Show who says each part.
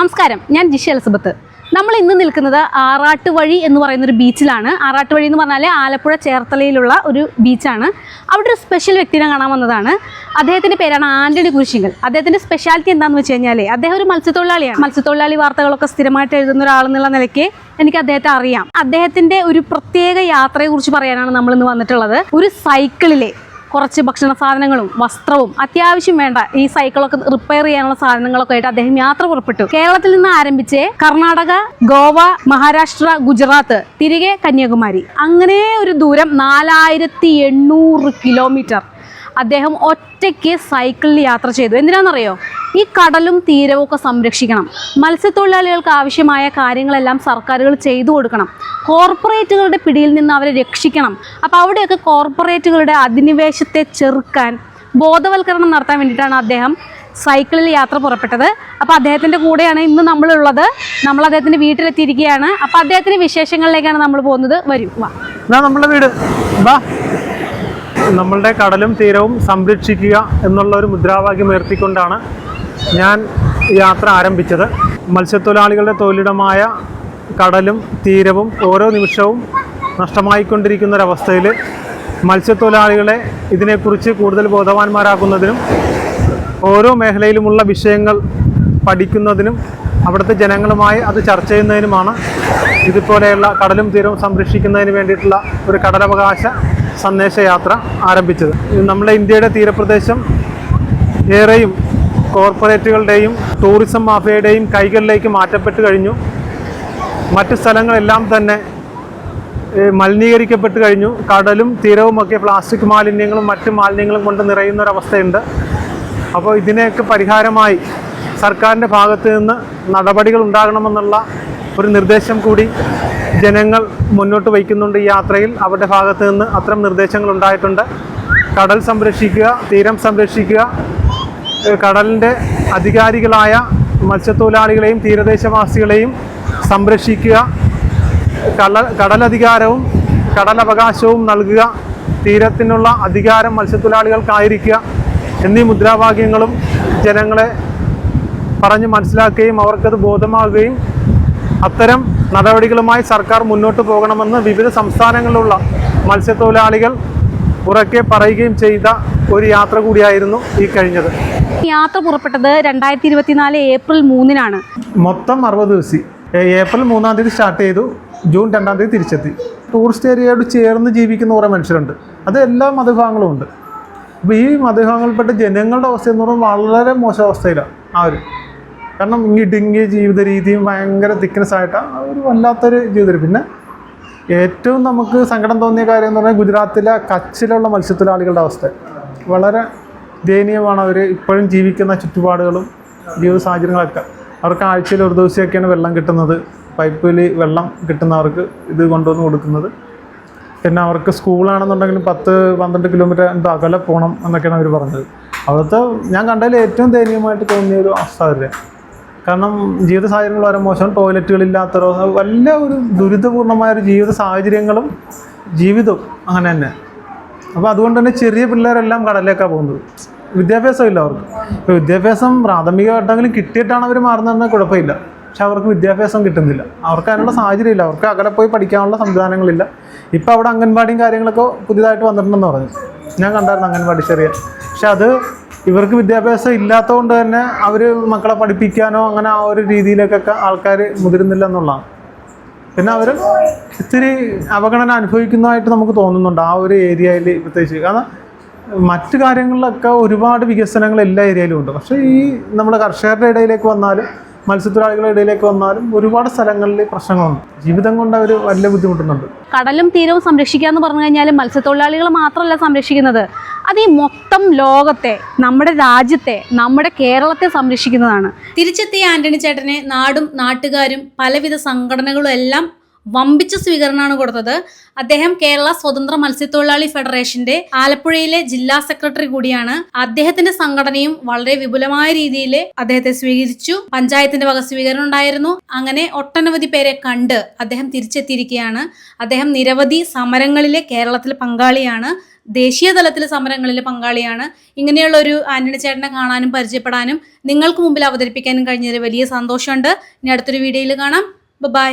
Speaker 1: നമസ്കാരം ഞാൻ ജിഷ എലിസബത്ത്. നമ്മൾ ഇന്ന് നിൽക്കുന്നത് ആറാട്ടുവഴി എന്ന് പറയുന്ന ഒരു ബീച്ചിലാണ്. ആറാട്ടുവഴി എന്ന് പറഞ്ഞാൽ ആലപ്പുഴ ചേർത്തലയിലുള്ള ഒരു ബീച്ചാണ്. അവിടെ ഒരു സ്പെഷ്യൽ വ്യക്തിനെ കാണാൻ വന്നതാണ്. അദ്ദേഹത്തിന്റെ പേരാണ് ആന്റണി കുരിശിങ്കൽ. അദ്ദേഹത്തിന്റെ സ്പെഷ്യാലിറ്റി എന്താണെന്ന് വെച്ച് കഴിഞ്ഞാൽ അദ്ദേഹം ഒരു മത്സ്യത്തൊഴിലാളിയാണ്. മത്സ്യത്തൊഴിലാളി വാർത്തകളൊക്കെ സ്ഥിരമായിട്ട് എഴുതുന്ന ഒരാളെന്നുള്ള നിലയ്ക്ക് എനിക്ക് അദ്ദേഹത്തെ അറിയാം. അദ്ദേഹത്തിന്റെ ഒരു പ്രത്യേക യാത്രയെക്കുറിച്ച് പറയാനാണ് നമ്മൾ ഇന്ന് വന്നിട്ടുള്ളത്. ഒരു സൈക്കിളിലെ കുറച്ച് ഭക്ഷണ സാധനങ്ങളും വസ്ത്രവും അത്യാവശ്യം വേണ്ട ഈ സൈക്കിളൊക്കെ റിപ്പയർ ചെയ്യാനുള്ള സാധനങ്ങളൊക്കെ ആയിട്ട് അദ്ദേഹം യാത്ര പുറപ്പെട്ടു. കേരളത്തിൽ നിന്ന് ആരംഭിച്ച് കർണാടക ഗോവ മഹാരാഷ്ട്ര ഗുജറാത്ത് തിരികെ കന്യാകുമാരി. അങ്ങനെ ഒരു ദൂരം നാലായിരത്തി കിലോമീറ്റർ അദ്ദേഹം ഒറ്റയ്ക്ക് സൈക്കിളിൽ യാത്ര ചെയ്തു. എന്തിനാണെന്നറിയോ? ഈ കടലും തീരവും ഒക്കെ സംരക്ഷിക്കണം. മത്സ്യത്തൊഴിലാളികൾക്ക് ആവശ്യമായ കാര്യങ്ങളെല്ലാം സർക്കാരുകൾ ചെയ്തു കൊടുക്കണം. കോർപ്പറേറ്റുകളുടെ പിടിയിൽ നിന്ന് അവരെ രക്ഷിക്കണം. അപ്പോൾ അവിടെയൊക്കെ കോർപ്പറേറ്റുകളുടെ അധിനിവേശത്തെ ചെറുക്കാൻ ബോധവൽക്കരണം നടത്താൻ വേണ്ടിയിട്ടാണ് അദ്ദേഹം സൈക്കിളിൽ യാത്ര പുറപ്പെട്ടത്. അപ്പോൾ അദ്ദേഹത്തിന്റെ കൂടെയാണ് ഇന്ന് നമ്മളുള്ളത്. നമ്മൾ അദ്ദേഹത്തിന്റെ വീട്ടിലെത്തിയിരിക്കുകയാണ്. അപ്പോൾ അദ്ദേഹത്തിന്റെ വിശേഷങ്ങളിലേക്കാണ് നമ്മൾ പോകുന്നത്. വരും. വാ.
Speaker 2: ഇതാ നമ്മളെ വീട്. ബാ നമ്മളുടെ കടലും തീരവും സംരക്ഷിക്കുക എന്നുള്ള ഒരു മുദ്രാവാക്യം ഉയർത്തിക്കൊണ്ടാണ് ഞാൻ യാത്ര ആരംഭിച്ചത്. മത്സ്യത്തൊഴിലാളികളുടെ തൊഴിലിടമായ കടലും തീരവും ഓരോ നിമിഷവും നഷ്ടമായിക്കൊണ്ടിരിക്കുന്ന ഒരവസ്ഥയിൽ മത്സ്യത്തൊഴിലാളികളെ ഇതിനെക്കുറിച്ച് കൂടുതൽ ബോധവാന്മാരാക്കുന്നതിനും ഓരോ മേഖലയിലുമുള്ള വിഷയങ്ങൾ പഠിക്കുന്നതിനും അവിടുത്തെ ജനങ്ങളുമായി അത് ചർച്ച ചെയ്യുന്നതിനുമാണ് ഇതുപോലെയുള്ള കടലും തീരവും സംരക്ഷിക്കുന്നതിന് വേണ്ടിയിട്ടുള്ള ഒരു കടലവകാശ സന്ദേശയാത്ര ആരംഭിച്ചത്. നമ്മുടെ ഇന്ത്യയുടെ തീരപ്രദേശം ഏറെയും കോർപ്പറേറ്റുകളുടെയും ടൂറിസം മാഫിയയുടെയും കൈകളിലേക്ക് മാറ്റപ്പെട്ട് കഴിഞ്ഞു. മറ്റ് സ്ഥലങ്ങളെല്ലാം തന്നെ മലിനീകരിക്കപ്പെട്ട് കഴിഞ്ഞു. കടലും തീരവുമൊക്കെ പ്ലാസ്റ്റിക് മാലിന്യങ്ങളും മറ്റ് മാലിന്യങ്ങളും കൊണ്ട് നിറയുന്ന ഒരവസ്ഥയുണ്ട് അപ്പോൾ ഇതിനെയൊക്കെ പരിഹാരമായി സർക്കാരിന്റെ ഭാഗത്ത് നിന്ന് നടപടികൾ ഉണ്ടാകണമെന്നുള്ള ഒരു നിർദ്ദേശം കൂടി ജനങ്ങൾ മുന്നോട്ട് വയ്ക്കുന്നുണ്ട് ഈ യാത്രയിൽ. അവരുടെ ഭാഗത്ത് നിന്ന് അത്തരം നിർദ്ദേശങ്ങൾ ഉണ്ടായിട്ടുണ്ട്. കടൽ സംരക്ഷിക്കുക തീരം സംരക്ഷിക്കുക കടലിന്റെ അധികാരികളായ മത്സ്യത്തൊഴിലാളികളെയും തീരദേശവാസികളെയും സംരക്ഷിക്കുക കടൽ കടലധികാരവും കടലവകാശവും നൽകുക തീരത്തിനുള്ള അധികാരം മത്സ്യത്തൊഴിലാളികൾക്കായിരിക്കുക എന്നീ മുദ്രാവാക്യങ്ങളും ജനങ്ങളെ പറഞ്ഞ് മനസ്സിലാക്കുകയും അവർക്കത് ബോധമാകുകയും അത്തരം നടപടികളുമായി സർക്കാർ മുന്നോട്ട് പോകണമെന്ന് വിവിധ സംസ്ഥാനങ്ങളിലുള്ള മത്സ്യത്തൊഴിലാളികൾ ഉറക്കെ പറയുകയും ചെയ്ത ഒരു യാത്ര കൂടിയായിരുന്നു ഈ കഴിഞ്ഞത്.
Speaker 1: യാത്ര പുറപ്പെട്ടത് രണ്ടായിരത്തി ഇരുപത്തിനാല് ഏപ്രിൽ മൂന്നിനാണ്.
Speaker 2: മൊത്തം അറുപത് ദിവസം. ഏപ്രിൽ മൂന്നാം തീയതി സ്റ്റാർട്ട് ചെയ്തു. ജൂൺ രണ്ടാം തീയതി തിരിച്ചെത്തി. ടൂറിസ്റ്റ് ഏരിയയോട് ചേർന്ന് ജീവിക്കുന്ന കുറേ മനുഷ്യരുണ്ട്. അത് എല്ലാ മതവിഭാഗങ്ങളും ഉണ്ട്. അപ്പോൾ ഈ മതവിഭാഗങ്ങളിൽപ്പെട്ട ജനങ്ങളുടെ അവസ്ഥ എന്ന് പറയുമ്പോൾ വളരെ മോശം അവസ്ഥയിലാണ് ആ ഒരു കാരണം ഈ ഇടുങ്ങിയ ജീവിത രീതിയും ഭയങ്കര തിക്നെസ് ആയിട്ടാണ് ഒരു വല്ലാത്തൊരു ജീവിതം. പിന്നെ ഏറ്റവും നമുക്ക് സങ്കടം തോന്നിയ കാര്യം എന്ന് പറഞ്ഞാൽ ഗുജറാത്തിലെ കച്ചിലുള്ള മത്സ്യത്തൊഴിലാളികളുടെ അവസ്ഥ. വളരെ ദയനീയമാണ് അവർ ഇപ്പോഴും ജീവിക്കുന്ന ചുറ്റുപാടുകളും ജീവിത സാഹചര്യങ്ങളൊക്കെ. അവർക്ക് ആഴ്ചയിൽ ഒരു ദിവസമൊക്കെയാണ് വെള്ളം കിട്ടുന്നത്. പൈപ്പിൽ വെള്ളം കിട്ടുന്നവർക്ക് ഇത് കൊണ്ടുവന്ന് കൊടുക്കുന്നത്. പിന്നെ അവർക്ക് സ്കൂളാണെന്നുണ്ടെങ്കിലും പത്ത് പന്ത്രണ്ട് കിലോമീറ്റർ എന്തോ അകലെ പോകണം എന്നൊക്കെയാണ് അവർ പറഞ്ഞത്. അവിടുത്തെ ഞാൻ കണ്ടതിൽ ഏറ്റവും ദയനീയമായിട്ട് തോന്നിയ ഒരു അവസ്ഥ അവരുടെ. കാരണം ജീവിത സാഹചര്യങ്ങൾ വളരെ മോശം ടോയ്ലറ്റുകളില്ലാത്ത വല്ല ഒരു ദുരിതപൂർണമായ ഒരു ജീവിത സാഹചര്യങ്ങളും ജീവിതവും അങ്ങനെ തന്നെ. അപ്പോൾ അതുകൊണ്ട് തന്നെ ചെറിയ പിള്ളേരെല്ലാം കടലിലേക്കാണ് പോകുന്നത്. വിദ്യാഭ്യാസം ഇല്ല അവർക്ക്. ഇപ്പോൾ വിദ്യാഭ്യാസം പ്രാഥമികമായിട്ടെങ്കിലും കിട്ടിയിട്ടാണ് അവർ മാറുന്നതെന്ന് കുഴപ്പമില്ല. പക്ഷെ അവർക്ക് വിദ്യാഭ്യാസം കിട്ടുന്നില്ല. അവർക്ക് അതിനുള്ള സാഹചര്യം ഇല്ല അവർക്ക് അകലെ പോയി പഠിക്കാനുള്ള സംവിധാനങ്ങളില്ല. ഇപ്പോൾ അവിടെ അംഗൻവാടിയും കാര്യങ്ങളൊക്കെ പുതിയതായിട്ട് വന്നിട്ടുണ്ടെന്ന് പറഞ്ഞു. ഞാൻ കണ്ടായിരുന്നു അംഗൻവാടി ചെറിയ. പക്ഷെ അത് ഇവർക്ക് വിദ്യാഭ്യാസം ഇല്ലാത്തതുകൊണ്ട് തന്നെ അവർ മക്കളെ പഠിപ്പിക്കാനോ അങ്ങനെ ആ ഒരു രീതിയിലേക്കൊക്കെ ആൾക്കാർ മുതിരുന്നില്ല എന്നുള്ളതാണ് പിന്നെ അവർ ഇത്തിരി അവഗണന അനുഭവിക്കുന്നതായിട്ട് നമുക്ക് തോന്നുന്നുണ്ട് ആ ഒരു ഏരിയയിൽ പ്രത്യേകിച്ച്. കാരണം മറ്റു കാര്യങ്ങളിലൊക്കെ ഒരുപാട് വികസനങ്ങൾ എല്ലാ ഏരിയയിലും ഉണ്ട് പക്ഷേ ഈ നമ്മുടെ കർഷകരുടെ ഇടയിലേക്ക് വന്നാലും മത്സ്യത്തൊഴിലാളികളുടെ ഇടയിലേക്ക് വന്നാലും ഒരുപാട് സ്ഥലങ്ങളിൽ പ്രശ്നങ്ങളുണ്ട്. ജീവിതം കൊണ്ട് അവർ വലിയ ബുദ്ധിമുട്ടുന്നുണ്ട്.
Speaker 1: കടലും തീരവും സംരക്ഷിക്കുക എന്ന് പറഞ്ഞു കഴിഞ്ഞാൽ മത്സ്യത്തൊഴിലാളികൾ മാത്രമല്ല സംരക്ഷിക്കുന്നത്. അത് ഈ മൊത്തം ലോകത്തെ നമ്മുടെ രാജ്യത്തെ നമ്മുടെ കേരളത്തെ സംരക്ഷിക്കുന്നതാണ്. തിരിച്ചെത്തിയ ആന്റണി ചേട്ടനെ നാടും നാട്ടുകാരും പലവിധ സംഘടനകളും എല്ലാം വമ്പിച്ച സ്വീകരണമാണ് കൊടുത്തത്. അദ്ദേഹം കേരള സ്വതന്ത്ര മത്സ്യത്തൊഴിലാളി ഫെഡറേഷന്റെ ആലപ്പുഴയിലെ ജില്ലാ സെക്രട്ടറി കൂടിയാണ്. അദ്ദേഹത്തിന്റെ സംഘടനയും വളരെ വിപുലമായ രീതിയിൽ അദ്ദേഹത്തെ സ്വീകരിച്ചു. പഞ്ചായത്തിന്റെ വക സ്വീകരണം ഉണ്ടായിരുന്നു. അങ്ങനെ ഒട്ടനവധി പേരെ കണ്ട് അദ്ദേഹം തിരിച്ചെത്തിയിരിക്കുകയാണ്. അദ്ദേഹം നിരവധി സമരങ്ങളിലെ കേരളത്തിലെ പങ്കാളിയാണ്. ദേശീയ തലത്തിലെ സമരങ്ങളിൽ പങ്കാളിയാണ്. ഇങ്ങനെയുള്ള ഒരു ആന്റണി ചേട്ടനെ കാണാനും പരിചയപ്പെടാനും നിങ്ങൾക്ക് മുമ്പിൽ അവതരിപ്പിക്കാനും കഴിഞ്ഞതിൽ വലിയ സന്തോഷമുണ്ട്. ഇനി അടുത്തൊരു വീഡിയോയിൽ കാണാം. ബൈ